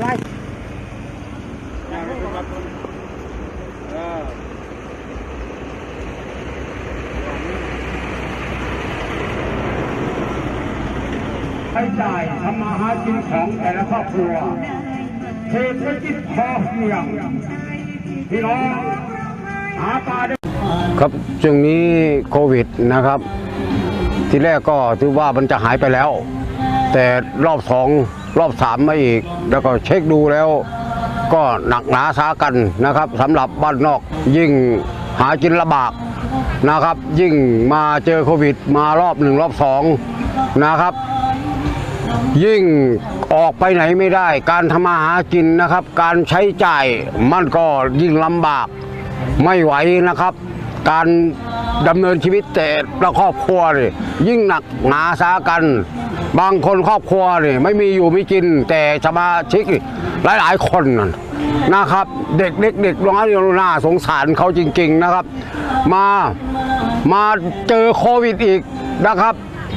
เนี่ยหมดจะไล่ใช้จ่ายทำมาหากินของแต่ละครอบครัวเศรษฐกิจพอเพียงพี่น้องหาปลาได้ครับช่วงนี้โควิดนะครับ ทีแรกก็ถือว่ามันจะหายไปแล้ว แต่รอบสอง รอบสามมาอีก แล้วก็เช็คดูแล้ว ก็หนักหนาสากันนะครับสำหรับบ้านนอกยิ่งหากินลำบากนะครับ ยิ่งมาเจอโควิด มารอบหนึ่งรอบสองนะครับ ยิ่งออกไปไหนไม่ได้ การทำมาหากินนะครับ การใช้จ่ายมันก็ยิ่งลำบากไม่ไหวนะครับ การดำเนินชีวิตแต่ละครอบครัวยิ่งหนักหนาสากัน บางคนครอบครัวนี่ไม่มีอยู่ไม่กิน แต่สมาชิกนี่หลายๆคนนั่นนะครับ เด็กเด็กเด็กน้อยน่าสงสารเขาจริง ๆนะครับ มามาเจอโควิดอีกนะครับ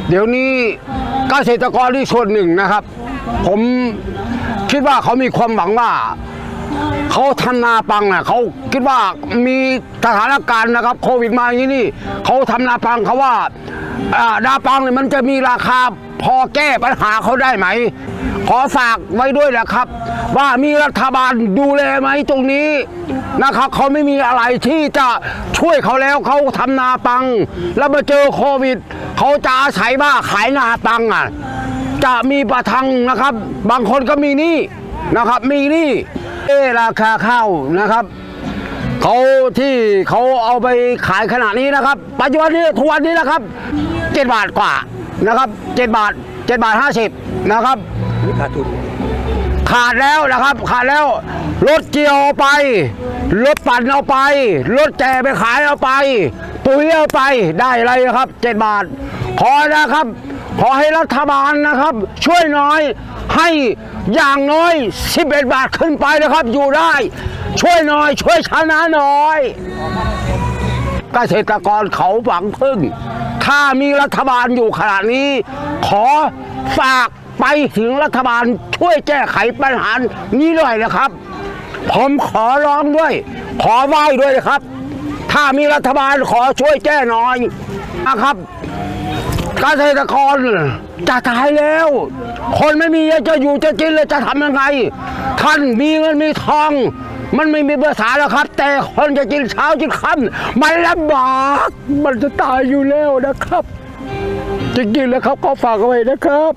เดี๋ยวนี้เกษตรกรที่ส่วนหนึ่งนะครับ ผมคิดว่าเขามีความหวังว่าเขาทำนาปังน่ะเขาคิดว่ามีสถานการณ์นะครับ โควิดมาอย่างนี้นี่เขาทำนาปังเขาว่า อานาปังเนี่ยมันจะมีราคาพอแก้ปัญหาเขาได้ไหม ขอฝากไว้ด้วยนะครับ ว่ามีรัฐบาลดูแลไหมตรงนี้นะครับเขาไม่มีอะไรที่จะช่วยเขาแล้วเขาทำนาปัง แล้วมาเจอโควิดเขาจะอาศัยว่าขายนาปังอะจะมีประทังนะครับ บางคนก็มีหนี้นะครับ มีหนี้เอราคาข้าวนะครับ เขาที่เขาเอาไปขายขนาดนี้นะครับ ปัจจุบันนี้ทุกวันนี้นะครับเจ็ดบาทกว่านะครับเจ็ดบาทเจ็ดบาทห้าสิบนะครับขาดทุนขาดแล้วนะครับ ขาดแล้วรถเกี่ยวเอาไปรถปั่นเอาไปรถแจไปขายเอาไป ปุ๋ยเอาไปได้อะไรครับเจ็ดบาทขอนะครับ ขอให้รัฐบาลนะครับ ช่วยน้อยให้อย่างน้อย 11 บาทขึ้นไปนะครับอยู่ได้ ช่วยหน่อย ช่วยชนะหน่อยเกษตรกรเขาหวังพึ่ง ถ้ามีรัฐบาลอยู่ขณะนี้ ขอฝากไปถึงรัฐบาลช่วยแก้ไขปัญหานี้หน่อยนะครับ ผมขอร้องด้วย ขอไหว้ด้วยนะครับ ถ้ามีรัฐบาลขอช่วยแก้หน่อยนะครับเกษตรกรจะตายแล้ว คนไม่มีจะอยู่จะกินเลยจะทำยังไง ท่านมีเงินมีทอง มันไม่มีภาษาแล้วครับ แต่คนจะกินเช้ากินค่ำมันลำบาก มันจะตายอยู่แล้วนะครับ จริงๆแล้วครับก็ฝากเอาไว้นะครับ